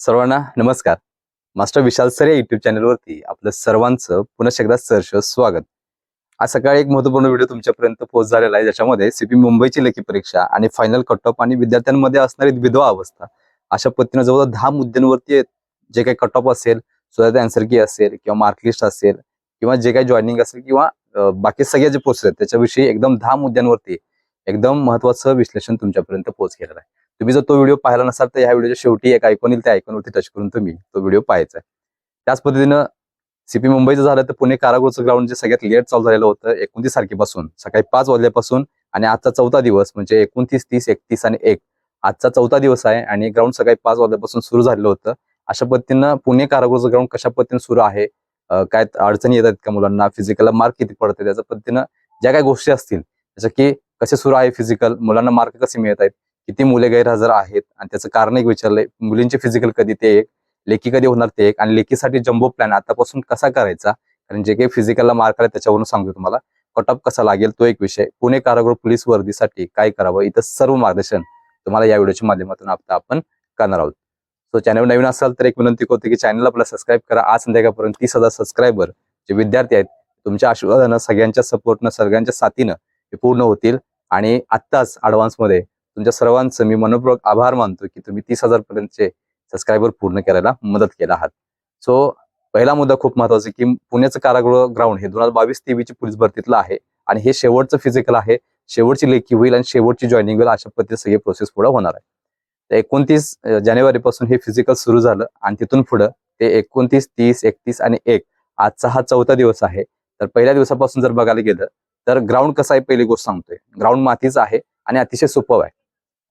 सर्वांना नमस्कार. Master Vishal sir या युट्यूब चॅनलवरती आपलं सर्वांचं पुन्हा एकदा सहर्ष स्वागत. आज सकाळी एक महत्त्वपूर्ण व्हिडिओ तुमच्यापर्यंत पोहोच झालेला आहे ज्याच्यामध्ये सीपी मुंबईची लेखी परीक्षा आणि फायनल कट ऑफ आणि विद्यार्थ्यांमध्ये असणारी विधवा अवस्था अशा पद्धतीने जवळ दहा मुद्द्यांवरती आहेत. जे काही कट ऑफ असेल स्वतः अँसर की असेल किंवा मार्कलिस्ट असेल किंवा जे काही जॉईनिंग असेल किंवा बाकी सगळ्या जे प्रोसेस आहेत त्याच्याविषयी एकदम दहा मुद्द्यांवरती एकदम महत्वाचं विश्लेषण तुमच्यापर्यंत पोहोच केलेलं आहे. तुम्ही जर तो व्हिडिओ पाहिला नसाल तर या व्हिडिओच्या शेवटी एक ऐकून येईल त्या ऐकूनवरती टच करून तुम्ही तो व्हिडिओ पाहायचा आहे. त्याच पद्धतीनं सीपी मुंबईचं झालं तर पुणे कारागृहचं ग्राउंड जे सगळ्यात लेट चालू झालेलं होतं एकोणतीस तारखेपासून सकाळी पाच वाजल्यापासून आणि आजचा चौथा दिवस म्हणजे एकोणतीस तीस एकतीस आणि एक. आजचा चौथा दिवस आहे आणि ग्राउंड सकाळी पाच वाजल्यापासून सुरू झालेलं होतं. अशा पद्धतीनं पुणे कारागृहचं ग्राउंड कशा पद्धतीने सुरू आहे काय अडचणी येतात का मुलांना फिजिकलला मार्क किती पडतात त्याच्या पद्धतीनं ज्या काही गोष्टी असतील जसं की कसे सुरू आहे फिजिकल मुलांना मार्क कसे मिळत आहेत किती मुले गैरहजर आहेत आणि त्याचं कारण एक विचारलंय मुलींचे फिजिकल कधी ते एक लेखी कधी होणार ते एक आणि लेखीसाठी जम्बो प्लॅन आतापासून कसा करायचा? कारण जे काही फिजिकलला मार्क आले त्याच्यावरून सांगतो तुम्हाला. कट ऑफ कसा लागेल तो एक विषय. पुणे कारागृह पोलीस वर्दीसाठी काय करावं? इथं सर्व मार्गदर्शन तुम्हाला या व्हिडिओच्या माध्यमातून आता आपण करणार आहोत. सो चॅनल नवीन असाल तर एक विनंती करतो की चॅनल आपला सबस्क्राईब करा. आज संध्याकाळपर्यंत तीस हजार सबस्क्रायबर जे विद्यार्थी आहेत तुमच्या आशीर्वादानं सगळ्यांच्या सपोर्टनं सगळ्यांच्या साथीनं हे पूर्ण होतील. आणि आत्ताच ॲडव्हान्समध्ये तुमच्या सर्वांचं मी मनपूर्वक आभार मानतो की तुम्ही तीस हजार पर्यंतचे सबस्क्रायबर पूर्ण करायला मदत केला आहात. सो पहिला मुद्दा खूप महत्त्वाचा की पुण्याचं कारागृह ग्राउंड हे दोन हजार बावीस तेवीसची पोलीस भरतीतलं आहे आणि हे शेवटचं फिजिकल आहे. शेवटची लेखी होईल आणि शेवटची जॉईनिंग होईल अशा पद्धतीने सगळी प्रोसेस पुढे होणार आहे. तर एकोणतीस जानेवारी पासून हे फिजिकल सुरू झालं आणि तिथून पुढं ते एकोणतीस तीस एकतीस आणि एक आजचा हा चौथा दिवस आहे. तर पहिल्या दिवसापासून जर बघायला गेलं तर ग्राउंड कसं आहे? पहिली गोष्ट सांगतोय. ग्राउंड मातीचं आहे आणि अतिशय सुपव आहे.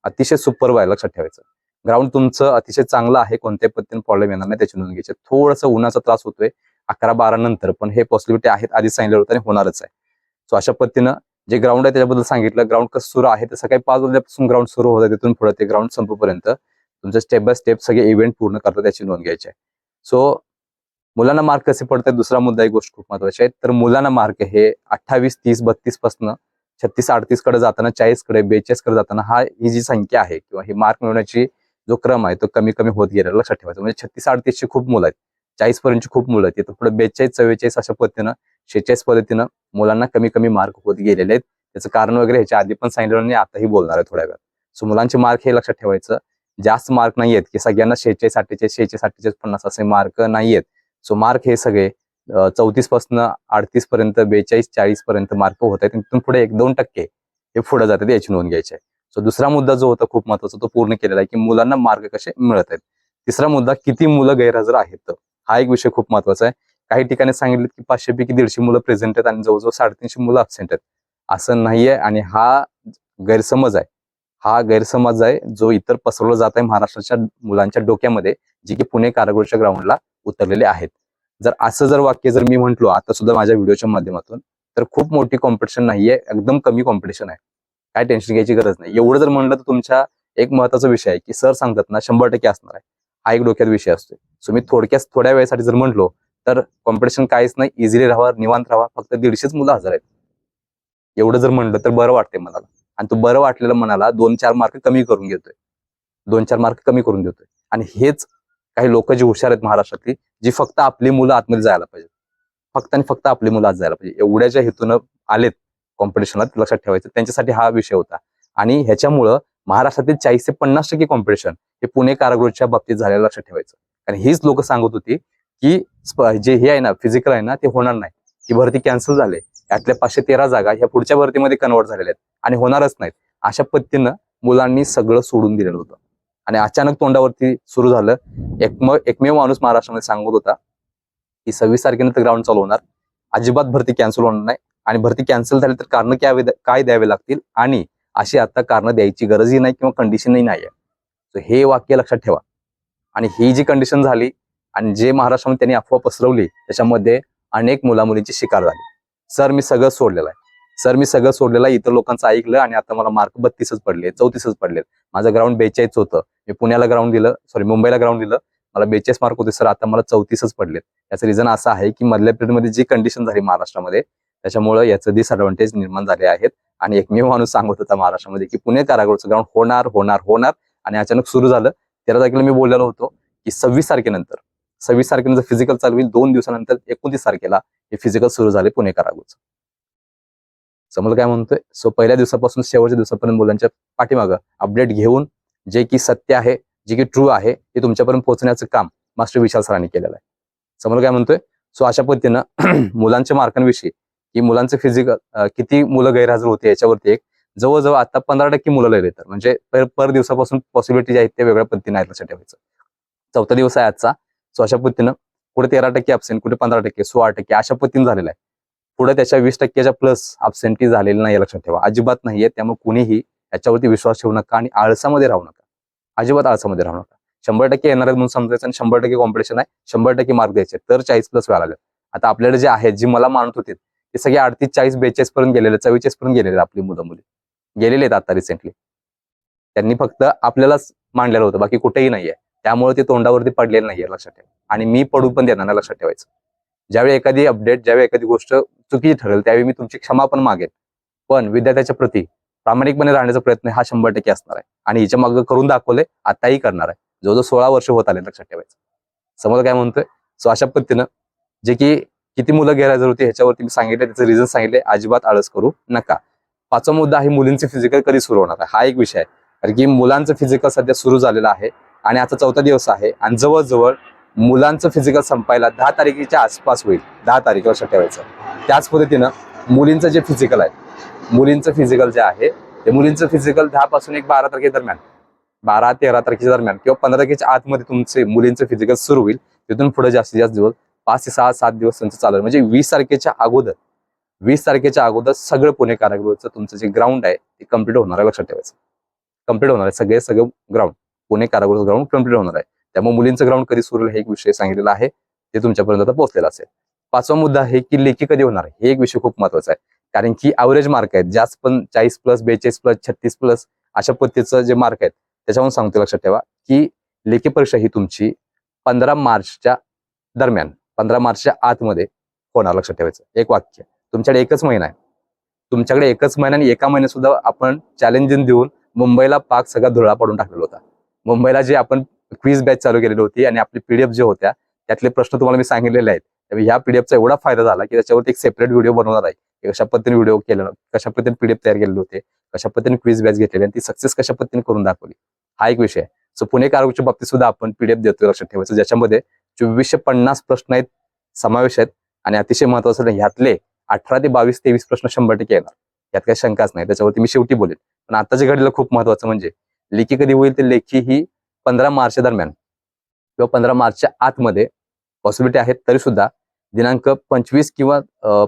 अतिशय सुपर आहे लक्षात ठेवायचं. ग्राउंड तुमचं अतिशय चांगलं आहे कोणत्याही पद्धतीने प्रॉब्लेम येणार नाही त्याची नोंद घ्यायची. थोडंसं उन्हाचा त्रास होतोय अकरा बारा नंतर पण हे पॉसिबिलिटी आहेत आधी सांगितलं होतं आणि होणारच आहे. सो अशा पद्धतीनं जे ग्राउंड आहे त्याच्याबद्दल सांगितलं. ग्राउंड कसं सुरू आहे तर सकाळी पाच वाजल्यापासून ग्राउंड सुरू होतं तिथून पुढे ते ग्राउंड संपूपर्यंत तुमचं स्टेप बाय स्टेप सगळे इव्हेंट पूर्ण करतात त्याची नोंद घ्यायची आहे. सो मुलांना मार्क कसे पडतात दुसरा मुद्दा एक गोष्ट खूप महत्वाची आहे. तर मुलांना मार्क हे अठ्ठावीस तीस बत्तीसपासून छत्तीस अडतीसकडे जाताना चाळीसकडे बेचाळीसकडे जाताना हा ही जी संख्या आहे किंवा ही मार्क मिळवण्याची जो क्रम आहे तो कमी कमी होत गेला लक्षात ठेवायचा. म्हणजे छत्तीस अडतीसची खूप मुलं आहेत. चाळीस पर्यंतची खूप मुलं आहेत. तर पुढे बेचाळीस चव्वेचाळीस अशा पद्धतीनं शेहेचाळीस पद्धतीनं मुलांना कमी कमी मार्क होत गेलेले आहेत. त्याचं कारण वगैरे ह्याच्या आधी पण सांगितलं आणि आताही बोलणार आहे थोड्या वेळ सो मुलांचे मार्क हे लक्षात ठेवायचं. जास्त मार्क नाही आहेत. की सगळ्यांना शेहेचाळीस अठ्ठेचाळीस शेहेचाळीस अठ्ठेचाळीस पन्नास असे मार्क नाही आहेत. सो मार्क हे सगळे चौतीसपासून अडतीस पर्यंत बेचाळीस चाळीस पर्यंत मार्क होत आहेत. आणि तिथून पुढे एक दोन टक्के हे पुढे जातात याची नोंद घ्यायची आहे. सो दुसरा मुद्दा जो होता खूप महत्त्वाचा तो पूर्ण केलेला आहे की मुलांना मार्क कसे मिळत आहेत. तिसरा मुद्दा किती मुलं गैरहजर आहेत? हा एक विषय खूप महत्त्वाचा आहे. काही ठिकाणी सांगितलं की पाचशे पैकी दीडशे मुलं प्रेझेंट आहेत आणि जवळजवळ साडेतीनशे मुलं अबसेंट आहेत. असं नाहीये आणि हा गैरसमज आहे. हा गैरसमज आहे जो इतर पसरवला जात आहे महाराष्ट्राच्या मुलांच्या डोक्यामध्ये जे की पुणे कारागृहाच्या ग्राउंडला उतरलेले आहेत. जर असं जर वाक्य जर मी म्हंटलो आता सुद्धा माझ्या व्हिडिओच्या माध्यमातून तर खूप मोठी कॉम्पिटिशन नाहीये एकदम कमी कॉम्पिटिशन आहे. काय टेन्शन घ्यायची गरज नाही. एवढं जर म्हणलं तर तुमच्या एक महत्त्वाचा विषय आहे की सर सांगतात ना शंभर टक्के असणार आहे. हा एक डोक्यात विषय असतो सो मी थोडक्यात थोड्या वेळेसाठी जर म्हटलो तर कॉम्पिटिशन काहीच नाही इझिली राहा निवांत राहा फक्त दीडशेच मुलं हजर आहेत. एवढं जर म्हणलं तर बरं वाटते मनाला. आणि तो बरं वाटलेलं मनाला दोन चार मार्क कमी करून घेतोय. दोन चार मार्क कमी करून देतोय. आणि हेच काही लोक जी हुशार आहेत महाराष्ट्रातली जी फक्त आपली मुलं आतमध्ये जायला पाहिजे फक्त आणि फक्त आपली मुलं आत जायला पाहिजे. एवढ्याच्या हेतून आलेत कॉम्पिटिशनला लक्षात ठेवायचं. त्यांच्यासाठी हा विषय होता. आणि ह्याच्यामुळं महाराष्ट्रातील चाळीस ते पन्नास टक्के कॉम्पिटिशन हे पुणे कारागृहाच्या बाबतीत झालेलं लक्षात ठेवायचं. कारण हीच लोक सांगत होती की जे हे आहे ना फिजिकल आहे ना ते होणार नाही. ही भरती कॅन्सल झाली. यातल्या पाचशे तेरा जागा ह्या पुढच्या भरतीमध्ये कन्वर्ट झालेल्या आहेत. आणि होणारच नाहीत. अशा पद्धतीनं मुलांनी सगळं सोडून दिलेलं होतं. आणि अचानक तोंडावरती सुरू झालं. एकम एकमेव माणूस महाराष्ट्रामध्ये सांगत होता की सव्वीस तारखेनंतर ग्राउंड चालू होणार. अजिबात भरती कॅन्सल होणार नाही. आणि भरती कॅन्सल झाली तर कारण काय काय द्यावे लागतील? आणि अशी आता कारणं द्यायची गरजही नाही किंवा कंडिशनही नाही आहे. हे वाक्य लक्षात ठेवा. आणि ही जी कंडिशन झाली आणि जे महाराष्ट्रामध्ये त्यांनी अफवा पसरवली त्याच्यामध्ये अनेक मुलामुलींची शिकार झाली. सर मी सगळं सोडलेलं आहे. सर मी सगळं सोडलेलं आहे. इतर लोकांचं ऐकलं आणि आता मला मार्क बत्तीसच पडले चौतीसच पडले माझं ग्राउंड बेचाळीस होतं. मी पुण्याला ग्राउंड दिलं सॉरी मुंबईला ग्राउंड दिलं. मला बेचाळीस मार्क होते सर आता मला चौतीसच पडलेत. याचं रिझन असं आहे की मधल्या पिरियडमध्ये जी कंडिशन झाली महाराष्ट्रामध्ये त्याच्यामुळे याचं डिसअडव्हान्टेज निर्माण झाले आहेत. आणि एकमेव माणूस सांगत होता महाराष्ट्रामध्ये की पुणे कारागृहचं ग्राउंड होणार होणार होणार. आणि अचानक सुरू झालं. तेरा तारखेला मी बोललेलो होतो की सव्वीस तारखेनंतर सव्वीस तारखेनंतर फिजिकल चालू होईल. दोन दिवसानंतर एकोणतीस तारखेला हे फिजिकल सुरू झाले पुणे कारागृहचं. समोर काय म्हणतोय? सो पहिल्या दिवसापासून शेवटच्या दिवसापर्यंत मुलांच्या पाठीमागं अपडेट घेऊन जे की सत्य आहे जे की ट्रू आहे ते तुमच्यापर्यंत पोहोचण्याचं काम मास्टर विशाल सरांनी केलेलं आहे. समोर काय म्हणतोय? सो अशा पद्धतीनं मुलांच्या मार्कांविषयी की मुलांचं फिजिकल किती मुलं गैरहजर होते याच्यावरती एक जवळजवळ आता पंधरा टक्के मुलं लय येतात म्हणजे पर पर दिवसापासून पॉसिबिलिटी जे आहेत ते वेगळ्या पद्धतीने आहेत लक्षात ठेवायचं. चौथा दिवस आहे आजचा. सो अशा पद्धतीनं कुठे तेरा टक्के अब्सेंट कुठे पंधरा टक्के सोळा टक्के अशा पद्धतीने झालेला आहे. पुढे त्याच्या वीस टक्क्याच्या प्लस अब्सेंटी झालेली नाही लक्षात ठेवा. अजिबात नाहीये. त्यामुळे कुणीही याच्यावरती विश्वास ठेवू नका आणि आळसामध्ये राहू नका. अजिबात आळसामध्ये राहू नका. शंभर टक्के येणार आहेत म्हणून समजायचं आणि शंभर टक्के कॉम्पिटिशन आहे. शंभर टक्के मार्क द्यायचे तर चाळीस प्लस व्हायला लागले. आता आपल्याला जे आहेत जी मला मानत होते ते सगळे अडतीस चाळीस बेचाळीस पर्यंत गेलेले चव्वेचाळीस पर्यंत गेलेले आपली मुलं मुली गेलेले आहेत आता रिसेंटली त्यांनी फक्त आपल्यालाच मांडलेलं होतं. बाकी कुठेही नाहीये. त्यामुळे ते तोंडावरती पडलेलं नाहीये लक्षात ठेवा. आणि मी पडू पण देणार लक्षात ठेवायचं. ज्यावेळी एखादी अपडेट ज्यावेळी एखादी गोष्ट चुकीची ठरेल त्यावेळी मी तुमची क्षमा पण मागेन. पण विद्यार्थ्याच्या प्रती प्रामाणिकपणे राहण्याचा प्रयत्न हा शंभर टक्के असणार आहे. आणि हिच्या मागं करून दाखवले आताही करणार आहे. जवळजवळ सोळा वर्ष होत आले लक्षात ठेवायचं. समोर काय म्हणतोय? सो अशा पद्धतीनं जे की किती मुलं गैरहजर होती ह्याच्यावरती मी सांगितले त्याचे रिझन सांगितले अजिबात आळस करू नका. पाचवा मुद्दा आहे मुलींचे फिजिकल कधी सुरू होणार आहे? हा एक विषय आहे. कारण की मुलांचं फिजिकल सध्या सुरू झालेलं आहे. आणि आता चौथा दिवस आहे. आणि जवळजवळ मुलांचं फिजिकल संपायला दहा तारखेच्या आसपास होईल. दहा तारीख लक्षात ठेवायचं. त्याच पद्धतीनं मुलींचं जे फिजिकल आहे मुलींचं फिजिकल जे आहे ते मुलींचं फिजिकल दहा पासून एक बारा तारखे दरम्यान. बारा तेरा तारखेच्या दरम्यान किंवा पंधरा तारखेच्या आतमध्ये तुमचे मुलींचं फिजिकल सुरू होईल तिथून पुढे जास्तीत जास्त दिवस पाच ते सहा सात दिवस त्यांचं चालू आहे. म्हणजे वीस तारखेच्या अगोदर वीस तारखेच्या अगोदर सगळं पुणे कारागृहाचं तुमचं जे ग्राउंड आहे ते कंप्लीट होणार आहे लक्षात ठेवायचं. कंप्लीट होणार आहे सगळे सगळं ग्राउंड पुणे कारागृह ग्राउंड कंप्लीट होणार आहे. त्यामुळे मुलींचं ग्राउंड कधी सुरू होईल हे एक विषय सांगितलेला आहे ते तुमच्यापर्यंत आता पोहोचलेला असेल. पाचवा मुद्दा आहे की लेखी कधी होणार आहे हे एक विषय खूप महत्त्वाचा आहे. कारण की अवरेज मार्क आहेत. जास्त पण चाळीस प्लस बेचाळीस प्लस छत्तीस प्लस अशा पद्धतीचं जे मार्क आहेत त्याच्यावरून सांगतो लक्षात ठेवा की लेखी परीक्षा ही तुमची पंधरा मार्चच्या दरम्यान पंधरा मार्चच्या आतमध्ये होणार लक्षात ठेवायचं. एक वाक्य. तुमच्याकडे एकच महिना आहे. तुमच्याकडे एकच महिना आणि एका महिन्यात सुद्धा आपण चॅलेंजिंग देऊन मुंबईला पाक सगळा धुळा पडून टाकलेला होता. मुंबईला जे आपण क्वीज बॅच चालू केलेली होती आणि आपली पीडीएफ जे होत्या त्यातले प्रश्न तुम्हाला मी सांगितलेले आहेत. त्यामुळे ह्या पीडीएफचा एवढा फायदा झाला की त्याच्यावरती एक सेपरेट व्हिडिओ बनवणार आहे. कशा पद्धतीने व्हिडिओ केला कशा पद्धतीने पीडीएफ तयार केलेले होते कशा पद्धतीने क्विज बॅच घेतलेली आणि ती सक्सेस कशा पद्धतीने करून दाखवली हा एक विषय आहे. सो पुणे कारागृहाच्या बाबतीत सुद्धा आपण पीडीएफ देतो लक्षात ठेवायचं ज्याच्यामध्ये चोवीसशे पन्नास प्रश्न आहेत समावेश आहेत आणि अतिशय महत्वाचं म्हणजे ह्यातले अठरा ते बावीस तेवीस प्रश्न शंभर टक्के येणार. यात काही शंकाच नाही. त्याच्यावरती मी शेवटी बोलेन. पण आताच्या घडीला खूप महत्वाचं म्हणजे लेखी कधी होईल ते लेखी ही पंधरा मार्च दरम्यान किंवा पंधरा मार्चच्या आतमध्ये पॉसिबिलिटी आहेत तरी सुद्धा दिनांक पंचवीस किंवा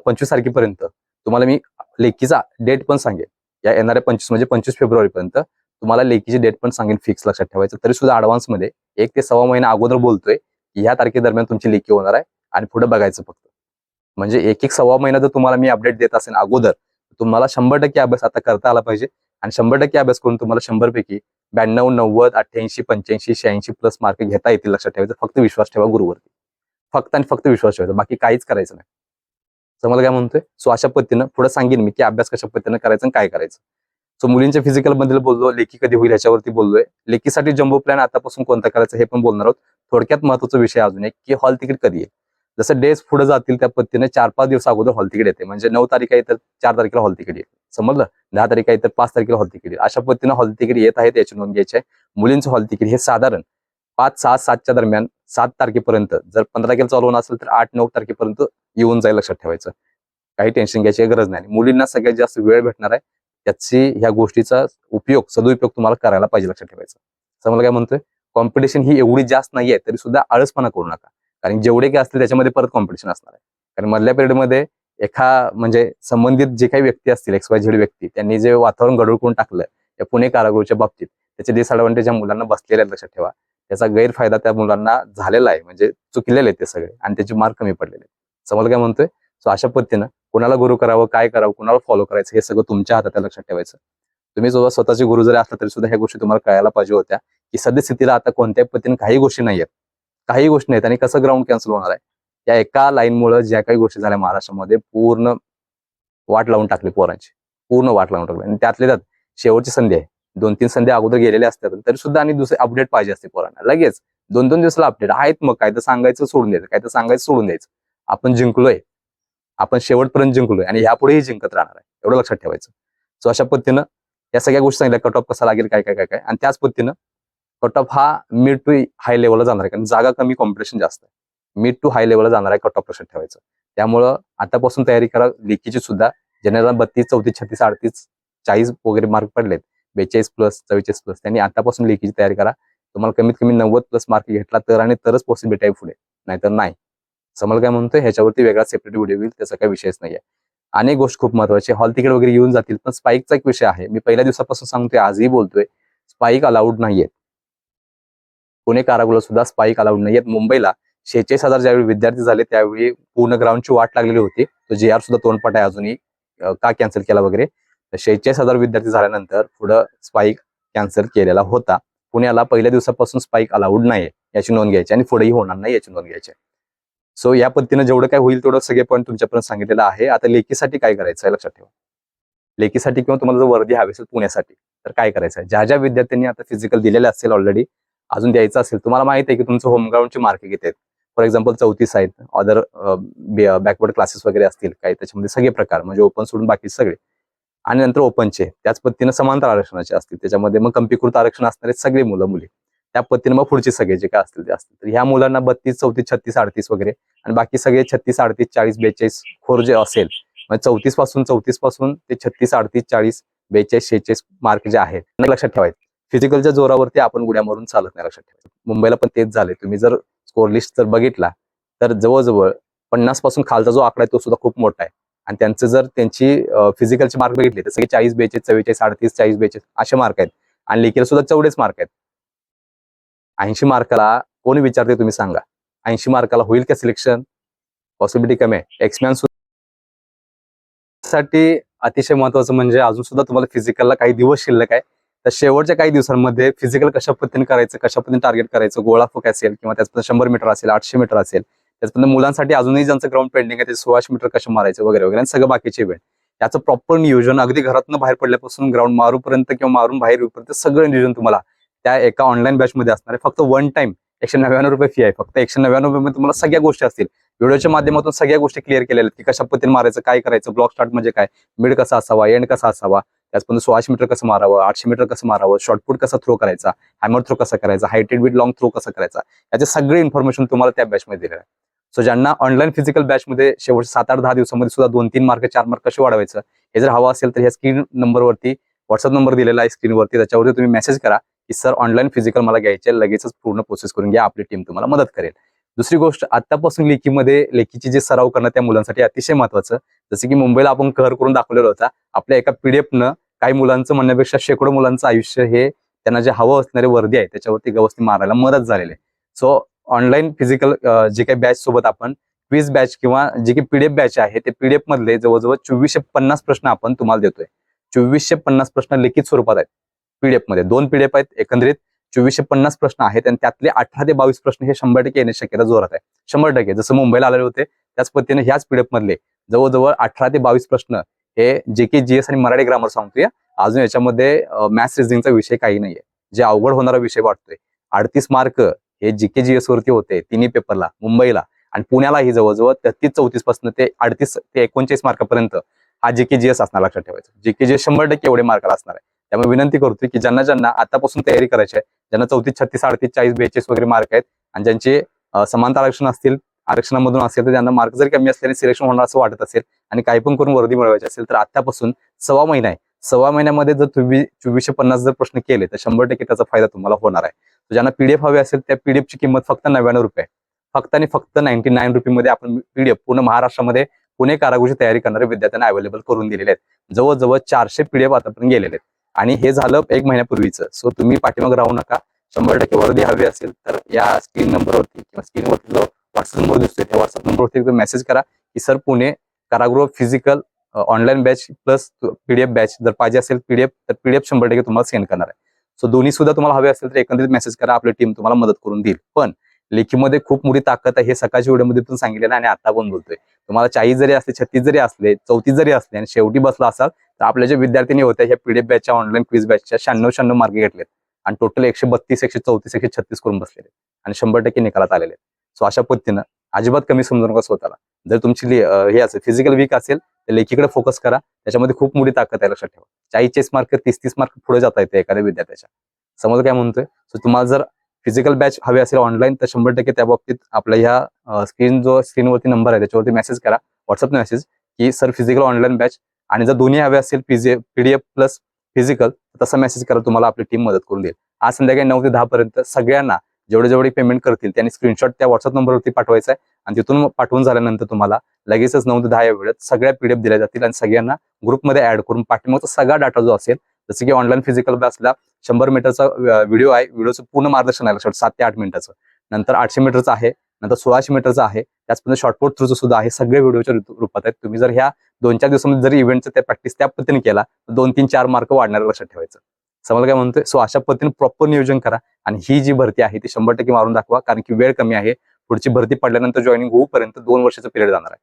पंचवीस तारखेपर्यंत तुम्हाला मी लेखीचा डेट पण सांगेन या येणाऱ्या पंचवीस म्हणजे पंचवीस फेब्रुवारीपर्यंत तुम्हाला लेखीची डेट पण सांगेन फिक्स लक्षात ठेवायचं. तरी सुद्धा ऍडव्हान्समध्ये एक ते सव्वा महिना अगोदर बोलतोय की ह्या तारखेदरम्यान तुमची लेखी होणार आहे आणि पुढे बघायचं फक्त. म्हणजे एक एक सव्वा महिना जर तुम्हाला मी अपडेट देत असेल अगोदर तुम्हाला शंभर टक्के अभ्यास आता करता आला पाहिजे आणि शंभर टक्के अभ्यास करून तुम्हाला शंभर पैकी ब्याण्णव नव्वद अठ्ठ्याऐंशी पंच्याऐंशी शहाऐंशी प्लस मार्क घेता येतील लक्षात ठेवायचं. फक्त विश्वास ठेवा गुरुवरती. फक्त आणि फक्त विश्वास ठेवायचा. बाकी काहीच करायचं नाही. समजा काय म्हणतोय सो अशा पद्धतीनं पुढे सांगेन मी की अभ्यास कशा पद्धतीनं करायचं आणि काय करायचं. सो मुलींच्या फिजिकलबद्दल बोललो लेखी कधी होईल याच्यावरती बोललोय. लेखीसाठी जम्बो प्लॅन आतापासून कोणता करायचा हे पण बोलणार आहोत. थोडक्यात महत्त्वाचा विषय अजून एक की हॉल तिकीट कधी येईल जसं डेज पुढे जातील त्या पद्धतीने चार पाच दिवस अगोदर हॉल तिकीट येते. म्हणजे नऊ तारीख आहे तर चार तारखेला हॉल तिकीट येईल समजलं? दहा तारीख आहे तर पाच तारखेला हॉल तिकीट येईल. अशा पद्धतीनं हॉल तिकीट येत आहेत याची नोंद घ्यायची आहे. मुलींचं हॉल तिकीट हे साधारण पाच सहा सातच्या दरम्यान सात तारखेपर्यंत जर पंधरा तारखेला चालू होणार असेल तर आठ नऊ तारखेपर्यंत येऊन जाईल लक्षात ठेवायचं. काही टेन्शन घ्यायची गरज नाही. मुलींना सगळ्यात जास्त वेळ भेटणार आहे. त्याची ह्या गोष्टीचा उपयोग सदुपयोग तुम्हाला करायला पाहिजे लक्षात ठेवायचं. समजा काय म्हणतोय? कॉम्पिटिशन ही एवढी जास्त नाहीये तरी सुद्धा आळसपणा करू नका. कारण जेवढे काही असतील त्याच्यामध्ये परत कॉम्पिटिशन असणार आहे. कारण मधल्या पिरियडमध्ये एका म्हणजे संबंधित जे काही व्यक्ती असतील एक्स वाय झेड व्यक्ती त्यांनी जे वातावरण गडूळ करून टाकलं या पुणे कारागृहाच्या बाबतीत त्याचे डिसएडव्हान्टेज ज्या मुलांना बसलेले आहेत लक्षात ठेवा. त्याचा गैरफायदा त्या मुलांना झालेला आहे. म्हणजे चुकलेले आहेत ते सगळे आणि त्याचे मार्क कमी पडलेले आहेत. समजा काय म्हणतोय? सो अशा पद्धतीनं कोणाला गुरु करावं काय करावं कोणाला फॉलो करायचं हे सगळं तुमच्या हातात लक्षात ठेवायचं. तुम्ही सुद्धा स्वतःचे गुरु जरी असला तरी सुद्धा ह्या गोष्टी तुम्हाला कळायला पाहिजे होत्या की सद्यस्थितीला आता कोणत्याही पद्धतीने काही गोष्टी नाही आहेत काही गोष्टी नाहीत आणि कसं ग्राउंड कॅन्सल होणार आहे? या एका लाईनमुळे ज्या काही गोष्टी झाल्या महाराष्ट्रामध्ये पूर्ण वाट लावून टाकली पोरांची. पूर्ण वाट लावून टाकली. आणि त्यातले त्यात शेवटची संधी आहे. दोन तीन संध्या अगोदर गेलेल्या असतात तरी सुद्धा आणि दुसरे अपडेट पाहिजे असते पोरांना. लगेच दोन दोन दिवसाला अपडेट आहेत मग काय तर सांगायचं सोडून द्यायचं काय तर सांगायचं सोडून द्यायचं. आपण जिंकलोय. आपण शेवटपर्यंत जिंकलोय आणि ह्यापुढेही जिंकत राहणार आहे. एवढं लक्षात ठेवायचं. सो अशा पद्धतीनं या सगळ्या गोष्टी सांगितल्या. कट ऑफ कसा लागेल काय काय काय काय? आणि त्याच पद्धतीनं कट ऑफ हा मिड टू हाय लेवलला जाणार आहे. कारण जागा कमी कॉम्पिटिशन जास्त आहे. मिड टू हाय लेवलला जाणार आहे कट ऑफ लक्षात ठेवायचं. त्यामुळं आतापासून तयारी करा. लेखीची सुद्धा ज्यांना बत्तीस चौतीस छत्तीस अडतीस चाळीस वगैरे मार्क पडलेत. बेचाळीस प्लस चव्वेचाळीस प्लस त्यांनी आतापासून लेखीची तयारी करा. तुम्हाला कमीत कमी नव्वद प्लस मार्क घेतला तर आणि तरच पॉसिबल आहे पुढे. नाहीतर नाही. समोर काय म्हणतोय ह्याच्यावरती वेगळा सेपरेट व्हिडिओ येईल त्याचा काही विषयच नाहीये. अनेक गोष्ट खूप महत्वाची हॉल तिकीट वगैरे येऊन जातील पण स्पाईकचा एक विषय आहे. मी पहिल्या दिवसापासून सांगतोय आजही बोलतोय स्पाईक अलाउड नाहीयेत. पुणे कारागृह सुद्धा स्पाईक अलाउड नाहीयेत. मुंबईला शेहेचाळीस हजार ज्यावेळी विद्यार्थी झाले त्यावेळी पूर्ण ग्राउंडची वाट लागलेली होती. तो जे आर सुद्धा तोंडपाठ आहे अजूनही का कॅन्सल केला वगैरे. शेहेचाळीस हजार विद्यार्थी झाल्यानंतर पुढं स्पाईक कॅन्सल केलेला होता. पुण्याला पहिल्या दिवसापासून स्पाईक अलाउड नाही याची नोंद घ्यायची आणि पुढेही होणार नाही याची नोंद घ्यायची. सो या पद्धतीनं जेवढं काय होईल तेवढं सगळे पॉईंट तुमच्यापर्यंत सांगितलेलं आहे. आता लेखीसाठी काय करायचं आहे लक्षात ठेवा. लेखीसाठी किंवा तुम्हाला जर वर्दी हवी असेल पुण्यासाठी तर काय करायचं आहे? ज्या ज्या विद्यार्थ्यांनी आता फिजिकल दिलेले असेल ऑलरेडी अजून द्यायचं असेल तुम्हाला माहीत आहे की तुमचं होमग्राऊंडचे मार्क किती आहेत? फॉर एक्झाम्पल चौतीस आहेत. अदर बॅकवर्ड क्लासेस वगैरे असतील काही त्याच्यामध्ये सगळे प्रकार म्हणजे ओपन सोडून बाकी सगळे. आणि नंतर ओपनचे. त्याच पद्धतीनं समांतर आरक्षणाचे असतील. त्याच्यामध्ये मग कंपीकृत आरक्षण असणारे सगळे मुलं मुली. त्या पद्धतीने मग पुढचे सगळे जे काय असतील ते असतील. तर ह्या मुलांना बत्तीस चौतीस छत्तीस अडतीस वगैरे आणि बाकी सगळे छत्तीस अडतीस चाळीस बेचाळीस खोर जे असेल म्हणजे चौतीसपासून चौतीसपासून ते छत्तीस अडतीस चाळीस बेचाळीस शेहेचाळीस मार्क जे आहेत लक्षात ठेवायचे. फिजिकलच्या जोरावरती आपण गुड्या मारून चालत नाही लक्षात ठेवायचं. मुंबईला पण तेच झाले तुम्ही जर स्कोर लिस्ट जर बघितला तर जवळजवळ पन्नासपासून खालचा जो आकडा आहे तो सुद्धा खूप मोठा आहे. आणि त्यांचं जर त्यांची फिजिकलचे मार्क बघितले तर सगळे चाळीस बेचेस चव्वेचाळीस अडतीस चाळीस बेचेस असे मार्क आहेत. आणि लेखीला सुद्धा चौडेच मार्क आहेत. ऐंशी मार्काला कोण विचारते तुम्ही सांगा. ऐंशी मार्काला होईल का सिलेक्शन पॉसिबिलिटी कमी आहे. एक्समॅनसाठी अतिशय महत्वाचं म्हणजे अजून सुद्धा तुम्हाला फिजिकलला काही दिवस शिल्लक आहे. तर शेवटच्या काही दिवसांमध्ये फिजिकल कशा पद्धतीने करायचं कशा पद्धतीने टार्गेट करायचं गोळा फुक असेल किंवा त्याच शंभर मीटर असेल आठशे मीटर असेल त्याचपर्यंत मुलांसाठी अजूनही ज्यांचं ग्राउंड पेंडिंग आहे ते सोळाशे मीटर कसं मारायचं वगैरे वगैरे आणि सगळं बाकीचे इव्हेंट याचं प्रॉपर नियोजन अगदी घरातनं बाहेर पडल्यापासून ग्राउंड मारूपर्यंत किंवा मारून बाहेर येऊपर्यंत सगळं नियोजन तुम्हाला त्या एका ऑनलाईन बॅच मध्ये असणार आहे. फक्त वन टाइम एकशे नव्याण्णव रुपये फी आहे फक्त. एकशे नव्याण्णव रुपये तुम्हाला सगळ्या गोष्टी असतील. व्हिडिओच्या माध्यमातून सगळ्या गोष्टी क्लिअर केलेल्या आहेत की कशा पद्धतीने मारायचं काय करायचं ब्लॉक स्टार्ट म्हणजे काय मिड कसा असावा एंड कसा असावा त्याचपर्यंत सोळाशे मीटर कसं मारावं आठशे मीटर कसं मारावं शॉर्टपुट कसा थ्रो करायचा हॅमर थ्रो कसा करायचा हायटेड विथ लॉंग थ्रो कसा करायचा याचे सगळे इन्फॉर्मेशन तुम्हाला त्या बॅचमध्ये दिलेलं आहे. सो ज्यांना ऑनलाईन फिजिकल बॅचमध्ये शेवटच्या सात आठ दहा दिवसामध्ये सुद्धा दोन तीन मार्क चार मार्क कसे वाढवायचं हे जर हवं असेल तर ह्या स्क्रीन नंबरवरती व्हॉट्सअप नंबर दिलेला आहे स्क्रीनवरती त्याच्यावरती तुम्ही मेसेज करा की सर ऑनलाईन फिजिकल मला घ्यायचे लगेचच पूर्ण प्रोसेस करून घ्या. आपली टीम तुम्हाला मदत करेल. दुसरी गोष्ट आतापासून लेखीमध्ये लेखीची जे सराव करणं त्या मुलांसाठी अतिशय महत्वाचं. जसं की मुंबईला आपण कहर करून दाखवलेला होता आपल्या एका पीडीएफनं काही मुलांचं म्हणण्यापेक्षा शेकडो मुलांचं आयुष्य हे त्यांना जे हवं असणारे वर्दी आहे त्याच्यावरती गवस्ती मारायला मदत झालेली आहे. सो ऑनलाईन फिजिकल जे काही बॅच सोबत आपण क्विज बॅच किंवा जे काही पीडीएफ बॅच आहे ते पीडीएफ मधले जवळजवळ चोवीसशे पन्नास प्रश्न आपण तुम्हाला देतोय. चोवीसशे पन्नास प्रश्न लिखित स्वरूपात आहेत पीडीएफमध्ये. दोन पीडीएफ आहेत एकंदरीत चोवीसशे पन्नास प्रश्न आहेत आणि त्यातले अठरा ते बावीस प्रश्न हे शंभर टक्के येण्याची शक्यता जोरात आहे. शंभर टक्के. जसं मुंबईला आलेले होते त्याच पद्धतीने ह्याच पीडीएफ मधले जवळजवळ अठरा ते बावीस प्रश्न हे जे के जी एस आणि मराठी ग्रामर सांगतोय अजून याच्यामध्ये मॅथ्स रिझनिंगचा विषय काही नाहीये. जे अवघड होणारा विषय वाटतोय. अडतीस मार्क हे जी के जी एस वरती होते तिन्ही पेपरला मुंबईला आणि पुण्यालाही जवळजवळ तेहतीस चौतीसपासून ते अडतीस ते एकोणचाळीस मार्कापर्यंत हा जी के जी एस असणार लक्षात ठेवायचं. जी के जी एस शंभर टक्के एवढे मार्काला असणार आहे. त्यामुळे विनंती करतोय की ज्यांना ज्यांना आतापासून तयारी करायची आहे ज्यांना चौतीस छत्तीस अडतीस चाळीस बेचाळीस वगैरे मार्क आहेत आणि ज्यांचे समानता आरक्षण असतील आरक्षणामधून असेल तर त्यांना मार्क जरी कमी असल्याने सिलेक्शन होणार असं वाटत असेल आणि काही पण करून वर्दी मिळवायची असेल तर आतापासून सव्वा महिना आहे. सव्वा महिन्यामध्ये जर तुम्ही चोवीसशे पन्नास जर प्रश्न केले तर शंभर टक्के त्याचा फायदा तुम्हाला होणार आहे. ज्यांना पीडीएफ हवी असेल त्या पीडीएफ ची किंमत फक्त नव्याण्णव रुपये फक्त आणि फक्त नाईन्टी नाईन रुपीमध्ये आपण पीडीएफ पूर्ण महाराष्ट्रामध्ये पुणे कारागृहाची तयारी करणाऱ्या विद्यार्थ्यांना अवेलेबल करून दिलेले आहेत. जवळजवळ चारशे पीडीएफ आतापर्यंत गेलेले आहेत. आणि हे झालं एक महिन्यापूर्वीचं. सो तुम्ही पाठीमाग राहू नका. शंभर टक्के वर्दी हवी असेल तर या स्क्रीन नंबरवरती किंवा स्क्रीनवरती जो व्हॉट्सअप नंबर दिसतोय त्या व्हॉट्सअप नंबरवरती मेसेज करा की सर पुणे कारागृह physical online batch plus PDF batch जर पाहिजे असेल पीडीएफ तर पीडीएफ शंभर टक्के तुम्हाला सेंड करणार आहे. सो दोन्ही सुद्धा तुम्हाला हवे असेल तर एकंदरीत मेसेज करा आपली टीम तुम्हाला मदत करून देईल. पण लेखीमध्ये खूप मोठी ताकद आहे हे सकाळच्या व्हिडिओमध्ये पण सांगितलेलं आणि आता पण बोलतोय. तुम्हाला चाळीस जरी असले छत्तीस जरी असले चौतीस जरी असले आणि शेवटी बसला असाल तर आपल्या जे विद्यार्थ्यांनी होत्या ह्या पीडीएफ बॅचच्या ऑनलाईन क्विज बॅचच्या शहाण्णव शहाण्णव मार्क घेतलेत. आणि टोटल एकशे बत्तीस एकशे चौतीस एकशे छत्तीस करून बसलेले आणि शंभर टक्के निकालात आलेले सो अशा पद्धतीनं अजिबात कमी समजून नका स्वतःला. जर तुमची ले- हे असेल फिजिकल वीक असेल तर लेखीकडे फोकस करा. त्याच्यामध्ये खूप मोठी ताकद आहे लक्षात ठेवा. चाळीस चाळीस मार्क तीस तीस मार्क पुढे जाता येते एखाद्या विद्यार्थ्याच्या. समज काय म्हणतोय? सो तुम्हाला जर फिजिकल बॅच हवी असेल ऑनलाईन तर शंभर टक्के त्या बाबतीत आपल्या ह्या स्क्रीन जो स्क्रीनवरती नंबर आहे त्याच्यावरती मेसेज करा. व्हॉट्सअप मेसेज की सर फिजिकल ऑनलाईन बॅच आणि जर दोन्ही हवे असेल पीजी पीडीएफ प्लस फिजिकल तसा मेसेज करा तुम्हाला आपली टीम मदत करून देईल. आज संध्याकाळी नऊ ते दहा पर्यंत सगळ्यांना जेवढे जेवढे पेमेंट करतील त्यांनी स्क्रीनशॉट त्या व्हॉट्सअप नंबरवरती पाठवायचा आहे. आणि तिथून पाठवून झाल्यानंतर तुम्हाला लगेचच नऊ ते दहा या वेळेत सगळ्या पीडीएफ दिल्या जातील आणि सगळ्यांना ग्रुपमध्ये ऍड करून पाठिंबाचा सगळा डाटा जो असेल जसं की ऑनलाईन फिजिकल बॅचला शंभर मीटरचा व्हिडिओ आहे. व्हिडिओचं पूर्ण मार्गदर्शन आहे लक्षात. सात ते आठ मिनिटाचं. नंतर आठशे मीटरचं आहे. नंतर सोळाशे मीटरचं आहे. त्याचप्रमाणे शॉर्टपोट थ्रूचं सुद्धा आहे. सगळे व्हिडिओच्या रूपात आहेत. तुम्ही जर ह्या दोन चार दिवसामध्ये जर इव्हेंटचं त्या प्रॅक्टिस त्या पद्धतीने केला तर दोन तीन चार मार्क वाढणार लक्षात ठेवायचं. समजा काय म्हणतोय सो अशा पद्धतीने प्रॉपर नियोजन करा. आणि ही जी भरती आहे ती शंभर टक्के मारून दाखवा कारण की वेळ कमी आहे. पुढची भरती पडल्यानंतर जॉईनिंग होऊपर्यंत दोन वर्षाचा पिरियड जाणार आहे.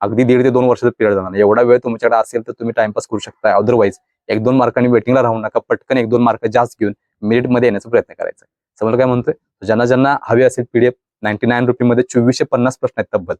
अगदी दीड ते दोन वर्षाचा पिरियड जाणार एवढा वेळ तुमच्याकडे असेल तर तुम्ही टाइमपास करू शकता अदरवाईज एक दोन मार्कांनी वेटिंगला राहू नका. पटकन एक दोन मार्क जास्त घेऊन मेरिटमध्ये येण्याचा प्रयत्न करायचा समजा काय म्हणतोय ज्यांना ज्यांना हवी असेल पीडीएफ नाईन्टी नाईन रुपीमध्ये चोवीसशे पन्नास प्रश्न आहेत तब्बल.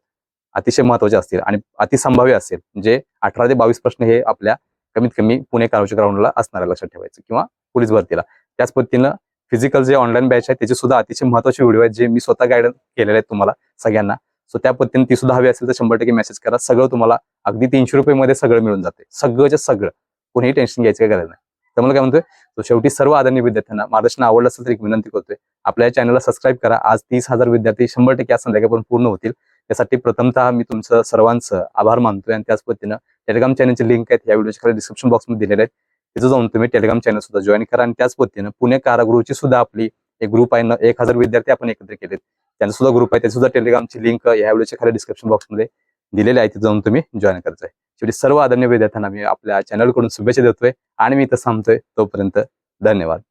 अतिशय महत्त्वाचे असतील. आणि अतिसंभाव्य असेल म्हणजे अठरा ते बावीस प्रश्न हे आपल्या कमीत कमी पुणे कारोची ग्राउंडला असणार लक्षात ठेवायचं. किंवा पोलीस भरतीला. त्याच पद्धतीनं फिजिकल जे ऑनलाईन बॅच आहे त्याचे सुद्धा अतिशय महत्त्वाचे व्हिडिओ आहेत जे मी स्वतः गाईड केलेले आहेत तुम्हाला सगळ्यांना. सो त्या पद्धतीने ती सुद्धा हवी असेल तर शंभर टक्के मेसेज करा. सगळं तुम्हाला अगदी तीनशे रुपये सगळं मिळून जाते. सगळंच्या सगळं. कोणीही टेन्शन घ्यायचं काय गरज नाही. तर मला काय म्हणतोय तो शेवटी सर्व आदरणीय विद्यार्थ्यांना मार्गदर्शन आवडलं असेल तर एक विनंती करतोय आपल्या या चॅनलला सबस्क्राईब करा. आज तीस हजार विद्यार्थी शंभर टक्के आज संध्याकाळपर्यंत पूर्ण होतील. त्यासाठी प्रथमतः मी तुमचं सर्वांचं आभार मानतोय आणि त्याच पद्धतीनं टेलिग्राम चॅनलची लिंक आहेत या व्हिडिओच्या खाली डिस्क्रिप्शन बॉक्समध्ये दिलेले आहेत. तिथं जाऊन तुम्ही टेलिग्राम चॅनल सुद्धा जॉईन करा. आणि त्याच पद्धतीनं पुणे कारागृहची सुद्धा आपली एक ग्रुप आहे ना एक हजार विद्यार्थी आपण एकत्र केलेत. त्यांचा सुद्धा ग्रुप आहे. त्याची सुद्धा टेलिग्रामची लिंक या व्हिडिओच्या खाली डिस्क्रिप्शन बॉक्समध्ये दिलेली आहे. तिथे जाऊन तुम्ही जॉईन करायचं आहे शेवटी सर्व आदरणीय विद्यार्थ्यांना मी आपल्या चॅनलकडून शुभेच्छा देतोय. आणि मी इथं थांबतोय. तोपर्यंत धन्यवाद.